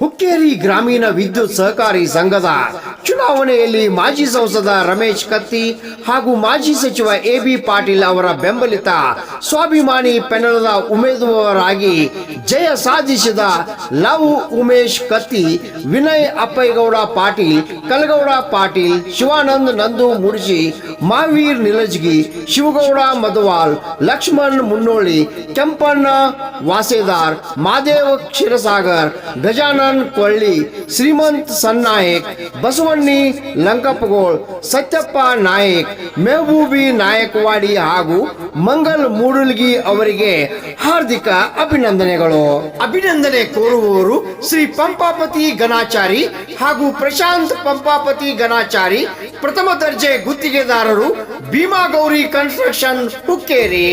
ಹುಕ್ಕೇರಿ ಗ್ರಾಮೀಣ ವಿದ್ಯುತ್ ಸಹಕಾರಿ ಸಂಘದ ಚುನಾವಣೆಯಲ್ಲಿ ಮಾಜಿ ಸಂಸದ ರಮೇಶ್ ಕತ್ತಿ ಹಾಗೂ ಮಾಜಿ ಸಚಿವ ಎ ಬಿ ಪಾಟೀಲ್ ಅವರ ಬೆಂಬಲಿತ ಸ್ವಾಭಿಮಾನಿ ಪೆನಲದ ಉಮೇದುವಾರರಾಗಿ ಜಯ ಸಾಧಿಸಿದ ಲವ್ ಉಮೇಶ್ ಕತ್ತಿ, ವಿನಯ್ ಅಪ್ಪೈಗೌಡ ಪಾಟೀಲ್ ಕಲಗೌಡ ಪಾಟೀಲ್, ಶಿವಾನಂದ್ ನಂದು ಮುರ್ಜಿ ಮಹಾವೀರ್ ನಿಲಜ್ಗಿ, ಶಿವಗೌಡ ಮಧುವಾಲ್, ಲಕ್ಷ್ಮಣ್ ಮುನ್ನೋಳಿ, ಕೆಂಪಣ್ಣ ವಾಸೇದಾರ್ ಮಾದೇವ ಕ್ಷೀರಸಾಗರ್, ಗಜಾನನ್ ಕೊಳ್ಳಿ, ಶ್ರೀಮಂತ್ ಸನ್ನಾಯಕ್, ಬಸವಣ್ಣಿ ಲಂಕಪ್ಪಗೋಳ್, ಸತ್ಯಪ್ಪ ನಾಯಕ್, ಮೆಹಬೂಬಿ ನಾಯಕವಾಡಿ ಹಾಗೂ ಮಂಗಲ್ ಮೂಡುಲ್ಗಿ ಅವರಿಗೆ ಹಾರ್ದಿಕ ಅಭಿನಂದನೆಗಳು. ಅಭಿನಂದನೆ ಕೋರುವವರು ಶ್ರೀ ಪಂಪಾಪತಿ ಗಣಾಚಾರಿ ಹಾಗೂ ಪ್ರಶಾಂತ್ ಪಂಪಾಪತಿ ಗಣಾಚಾರಿ, ಪ್ರಥಮ ದರ್ಜೆ ಗುತ್ತಿಗೆದಾರರು ಭೀಮಾ ಗೌರಿ ಕನ್ಸ್ಟ್ರಕ್ಷನ್ ಹುಕ್ಕೇರಿ.